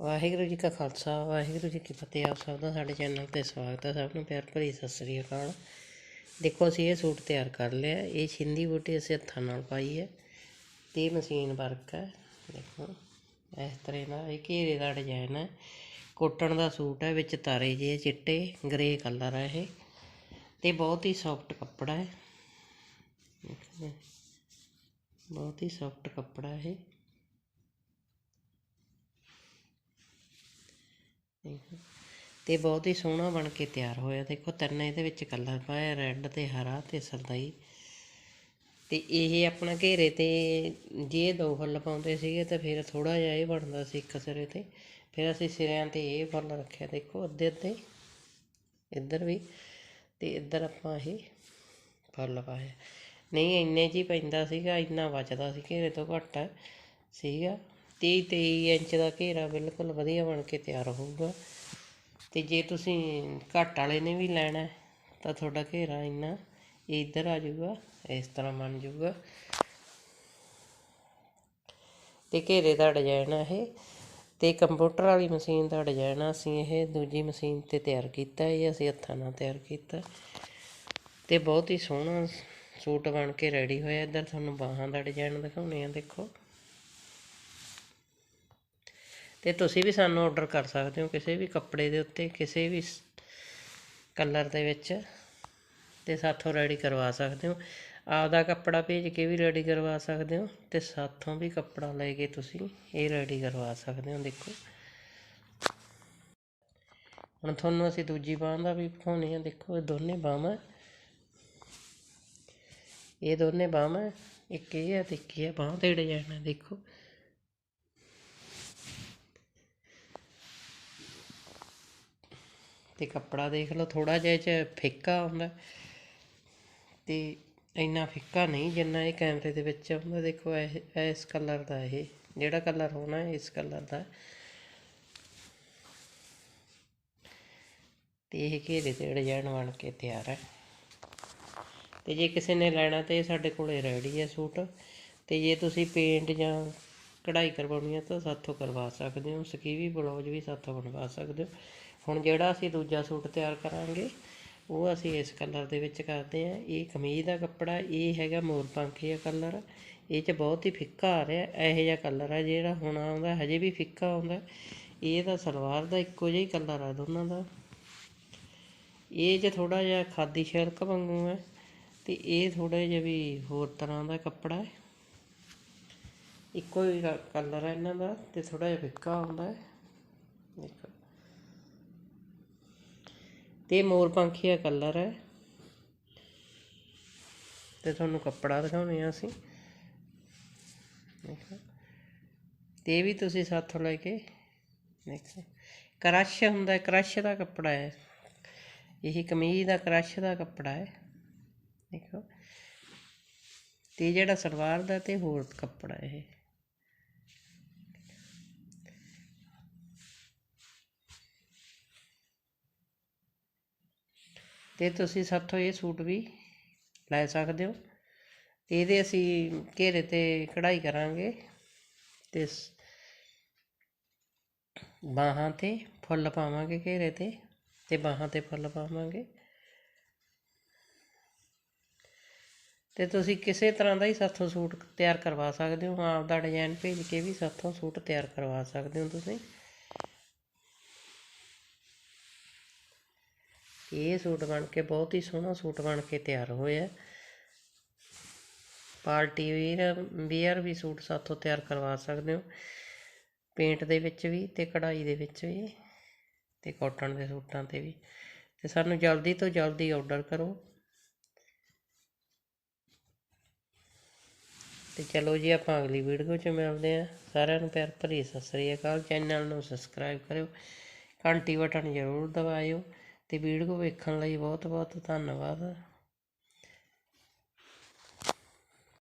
ਵਾਹਿਗੁਰੂ ਜੀ ਕਾ ਖਾਲਸਾ, ਵਾਹਿਗੁਰੂ ਜੀ ਕੀ ਫਤਿਹ। ਆਪ ਸਭ ਦਾ ਸਾਡੇ ਚੈਨਲ ਤੇ ਸਵਾਗਤ ਹੈ। ਸਭ ਨੂੰ ਪਿਆਰ ਭਰੀ ਸਤਿ ਸ੍ਰੀ ਅਕਾਲ। ਦੇਖੋ, ਅਸੀਂ ਇਹ ਸੂਟ ਤਿਆਰ ਕਰ ਲਿਆ। ਇਹ ਛਿੰਦੀ ਬੂਟੀ ਅਸੀਂ ਹੱਥਾਂ ਨਾਲ ਪਾਈ ਹੈ। ਤੇ ਮਸ਼ੀਨ ਵਰਕ ਹੈ। ਦੇਖੋ, ਇਸ ਤਰ੍ਹਾਂ ਦਾ ਇਹ ਘੇਰੇ ਦਾ ਡਿਜ਼ਾਈਨ ਹੈ। ਕੋਟਨ ਦਾ ਸੂਟ ਹੈ, ਵਿੱਚ ਤਾਰੇ ਜਿਹੇ ਚਿੱਟੇ ਗ੍ਰੇ ਕਲਰ ਹੈ ਇਹ। ਤੇ ਬਹੁਤ ਹੀ ਸੌਫਟ ਕੱਪੜਾ ਹੈ। ਬਹੁਤ ਹੀ ਸੌਫਟ ਕੱਪੜਾ ਹੈ ਇਹ ਦੇਖੋ ਤੇ ਬਹੁਤ ਹੀ ਸੋਹਣਾ ਬਣ ਕੇ ਤਿਆਰ ਹੋਇਆ। ਦੇਖੋ, ਤਿੰਨ ਇਹਦੇ ਵਿੱਚ ਕਲਰ ਪਾਇਆ ਰੈੱਡ ਤੇ ਹਰਾ ਤੇ ਸਰਦਾਈ। ਤੇ ਇਹ ਆਪਣਾ ਘੇਰੇ ਤੇ ਜੇ ਦੋ ਫੁੱਲ ਪਾਉਂਦੇ ਸੀਗੇ ਤਾਂ ਫਿਰ ਥੋੜਾ ਜਿਹਾ ਇਹ ਬਣਦਾ ਸੀ ਇੱਕ ਸਿਰੇ ਤੇ। ਫਿਰ ਅਸੀਂ ਸਿਰਿਆਂ ਤੇ ਇਹ ਫੁੱਲ ਰੱਖਿਆ। ਦੇਖੋ, ਅੱਧੇ ਅੱਧੇ, ਇੱਧਰ ਵੀ ਤੇ ਇੱਧਰ ਆਪਾਂ ਇਹ ਫੁੱਲ ਪਾਇਆ ਨਹੀਂ, ਇੰਨੇ 'ਚ ਹੀ ਪੈਂਦਾ ਸੀਗਾ। ਇੰਨਾ ਬਚਦਾ ਸੀ, ਘੇਰੇ ਤੋਂ ਘੱਟ ਸੀਗਾ। ਤੀਹ ਤੇਈ ਇੰਚ ਦਾ ਘੇਰਾ ਬਿਲਕੁਲ ਵਧੀਆ ਬਣ ਕੇ ਤਿਆਰ ਹੋਊਗਾ। ਅਤੇ ਜੇ ਤੁਸੀਂ ਘੱਟ ਵਾਲੇ ਨੇ ਵੀ ਲੈਣਾ, ਤਾਂ ਤੁਹਾਡਾ ਘੇਰਾ ਇੰਨਾ ਇੱਧਰ ਆ ਜਾਊਗਾ, ਇਸ ਤਰ੍ਹਾਂ ਬਣ ਜਾਊਗਾ। ਤੇ ਘੇਰੇ ਦਾ ਡਿਜ਼ਾਈਨ ਆ ਇਹ। ਤੇ ਕੰਪਿਊਟਰ ਵਾਲੀ ਮਸ਼ੀਨ ਦਾ ਡਿਜ਼ਾਈਨ ਅਸੀਂ ਇਹ ਦੂਜੀ ਮਸ਼ੀਨ ਤੇ ਤਿਆਰ ਕੀਤਾ ਇਹ, ਅਸੀਂ ਹੱਥਾਂ ਨਾਲ ਤਿਆਰ ਕੀਤਾ। ਤੇ ਬਹੁਤ ਹੀ ਸੋਹਣਾ ਸੂਟ ਬਣ ਕੇ ਰੈਡੀ ਹੋਇਆ ਇੱਧਰ, ਤੁਹਾਨੂੰ ਬਾਹਾਂ ਦਾ ਡਿਜ਼ਾਈਨ ਦਿਖਾਉਣੇ ਆ, ਦੇਖੋ। ਅਤੇ ਤੁਸੀਂ ਵੀ ਸਾਨੂੰ ਔਡਰ ਕਰ ਸਕਦੇ ਹੋ ਕਿਸੇ ਵੀ ਕੱਪੜੇ ਦੇ ਉੱਤੇ, ਕਿਸੇ ਵੀ ਕਲਰ ਦੇ ਵਿੱਚ ਅਤੇ ਸਾਥੋਂ ਰੈਡੀ ਕਰਵਾ ਸਕਦੇ ਹੋ। ਆਪਦਾ ਕੱਪੜਾ ਭੇਜ ਕੇ ਵੀ ਰੈਡੀ ਕਰਵਾ ਸਕਦੇ ਹੋ ਅਤੇ ਸਾਥੋਂ ਵੀ ਕੱਪੜਾ ਲੈ ਕੇ ਤੁਸੀਂ ਇਹ ਰੈਡੀ ਕਰਵਾ ਸਕਦੇ ਹੋ, ਦੇਖੋ। ਹੁਣ ਤੁਹਾਨੂੰ ਅਸੀਂ ਦੂਜੀ ਬਾਂਹ ਦਾ ਵੀ ਵਿਖਾਉਣੀ ਆ, ਦੇਖੋ ਇਹ ਦੋਨੇ ਬਾਹਾਂ। ਇਹ ਦੋਨੇ ਬਾਹਾਂ, ਇੱਕ ਇਹ ਹੈ ਤੇ ਇੱਕ ਇਹ ਬਾਂਹ ਤੇ ਡਿਜ਼ਾਈਨ ਹੈ ਦੇਖੋ। ਅਤੇ ਕੱਪੜਾ ਦੇਖ ਲਓ, ਥੋੜ੍ਹਾ ਜਿਹਾ ਇਹ ਚ ਫਿੱਕਾ ਆਉਂਦਾ ਅਤੇ ਇੰਨਾ ਫਿੱਕਾ ਨਹੀਂ ਜਿੰਨਾ ਇਹ ਕੈਮਰੇ ਦੇ ਵਿੱਚ ਆਉਂਦਾ। ਦੇਖੋ, ਇਹ ਇਸ ਕਲਰ ਦਾ ਇਹ, ਜਿਹੜਾ ਕਲਰ ਹੋਣਾ ਇਸ ਕਲਰ ਦਾ। ਤੇ ਇਹ ਘੇਰੇ ਤੇ ਡਿਜ਼ਾਈਨ ਬਣ ਕੇ ਤਿਆਰ ਹੈ। ਤੇ ਜੇ ਕਿਸੇ ਨੇ ਲੈਣਾ ਤੇ ਇਹ ਸਾਡੇ ਕੋਲੇ ਰੈਡੀ ਹੈ ਸੂਟ। ਤੇ ਜੇ ਤੁਸੀਂ ਪੇਂਟ ਜਾਂ ਕਢਾਈ ਕਰਵਾਉਣੀ ਹੈ ਤਾਂ ਸਾਥੋਂ ਕਰਵਾ ਸਕਦੇ ਹੋ। ਸਕੀਵੀ ਬਲੌਜ ਵੀ ਸਾਥੋਂ ਬਣਵਾ ਸਕਦੇ ਹੋ। ਹੁਣ ਜਿਹੜਾ ਅਸੀਂ ਦੂਜਾ ਸੂਟ ਤਿਆਰ ਕਰਾਂਗੇ, ਉਹ ਅਸੀਂ ਇਸ ਕਲਰ ਦੇ ਵਿੱਚ ਕਰਦੇ ਹਾਂ। ਇਹ ਕਮੀਜ਼ ਦਾ ਕੱਪੜਾ, ਇਹ ਹੈਗਾ ਮੋਰ ਪੰਖੀਆ ਕਲਰ। ਇਹ 'ਚ ਬਹੁਤ ਹੀ ਫਿੱਕਾ ਆ ਰਿਹਾ, ਇਹੋ ਜਿਹਾ ਕਲਰ ਹੈ ਜਿਹੜਾ ਹੁਣ ਆਉਂਦਾ, ਹਜੇ ਵੀ ਫਿੱਕਾ ਆਉਂਦਾ। ਇਹ ਤਾਂ ਸਲਵਾਰ ਦਾ ਇੱਕੋ ਜਿਹਾ ਹੀ ਕਲਰ ਆ ਦੋਨਾਂ ਦਾ। ਇਹ 'ਚ ਥੋੜਾ ਜਿਹਾ ਖਾਦੀ ਸ਼ਿਲਕ ਵਾਂਗੂ ਹੈ ਤੇ ਇਹ ਥੋੜਾ ਜਿਹਾ ਵੀ ਹੋਰ ਤਰ੍ਹਾਂ ਦਾ ਕੱਪੜਾ ਹੈ। ਇੱਕੋ ਹੀ ਕਲਰ ਹੈ ਇਹਨਾਂ ਦਾ ਤੇ ਥੋੜਾ ਜਿਹਾ ਫਿੱਕਾ ਆਉਂਦਾ ਹੈ। ਦੇਖੋ। ਤੇ ਮੋਰ ਦਾ ਕਲਰ ਹੈ। ਤੇ ਤੁਹਾਨੂੰ ਕੱਪੜਾ ਦਿਖਾਉਣੇ ਆ ਅਸੀਂ। ਦੇਖੋ। ਤੇ ਇਹ ਵੀ ਤੁਸੀਂ ਸਾਥੋਂ ਲੈ ਕੇ ਦੇਖੋ। ਕਰਸ਼ ਹੁੰਦਾ ਕਰਸ਼ ਦਾ ਕੱਪੜਾ ਹੈ। ਇਹ ਕਮੀਜ਼ ਦਾ ਕਰਸ਼ ਦਾ ਕੱਪੜਾ ਹੈ। ਦੇਖੋ। ਤੇ ਜਿਹੜਾ ਸਲਵਾਰ ਦਾ ਤੇ ਹੋਰ ਕੱਪੜਾ ਇਹ। ਅਤੇ ਤੁਸੀਂ ਸਾਥੋਂ ਇਹ ਸੂਟ ਵੀ ਲੈ ਸਕਦੇ ਹੋ। ਤੇ ਇਹਦੇ ਅਸੀਂ ਘੇਰੇ ਤੇ ਕਢਾਈ ਕਰਾਂਗੇ ਅਤੇ ਬਾਹਾਂ ਤੇ ਫੁੱਲ ਪਾਵਾਂਗੇ ਘੇਰੇ ਤੇ ਅਤੇ ਬਾਹਾਂ ਤੇ ਫੁੱਲ ਪਾਵਾਂਗੇ। ਤੇ ਤੁਸੀਂ ਕਿਸੇ ਤਰ੍ਹਾਂ ਦਾ ਹੀ ਸਾਥੋਂ ਸੂਟ ਤਿਆਰ ਕਰਵਾ ਸਕਦੇ ਹੋ ਆਪ ਦਾ ਡਿਜ਼ਾਈਨ ਭੇਜ ਕੇ ਵੀ ਸਾਥੋਂ ਸੂਟ ਤਿਆਰ ਕਰਵਾ ਸਕਦੇ ਹੋ ਤੁਸੀਂ। ਇਹ ਸੂਟ ਬਣ ਕੇ ਬਹੁਤ ਹੀ ਸੋਹਣਾ ਸੂਟ ਬਣ ਕੇ ਤਿਆਰ ਹੋਇਆ ਪਾਰਟੀ ਵੀਅਰ ਵੀਅਰ ਵੀ ਸੂਟ ਸਾਥੋਂ ਤਿਆਰ ਕਰਵਾ ਸਕਦੇ ਹੋ। ਪੇਂਟ ਦੇ ਵਿੱਚ ਵੀ ਤੇ ਕਢਾਈ ਦੇ ਵਿੱਚ ਵੀ ਤੇ ਕਾਟਨ ਦੇ ਸੂਟਾਂ ਤੇ ਵੀ। ਤੇ ਸਾਨੂੰ ਜਲਦੀ ਤੋਂ ਜਲਦੀ ਆਰਡਰ ਕਰੋ। ਤੇ ਚਲੋ ਜੀ, ਆਪਾਂ ਅਗਲੀ ਵੀਡੀਓ 'ਚ ਮਿਲਦੇ ਹਾਂ। ਸਾਰਿਆਂ ਨੂੰ ਪਿਆਰ ਭਰੀ ਸਤਿ ਸ੍ਰੀ ਅਕਾਲ। ਚੈਨਲ ਨੂੰ ਸਬਸਕ੍ਰਾਈਬ ਕਰਿਓ। ਘੰਟੀ ਬਟਨ ਜ਼ਰੂਰ ਦਬਾਇਓ। ਅਤੇ ਵੀਡੀਓ ਵੇਖਣ ਲਈ ਬਹੁਤ ਬਹੁਤ ਧੰਨਵਾਦ।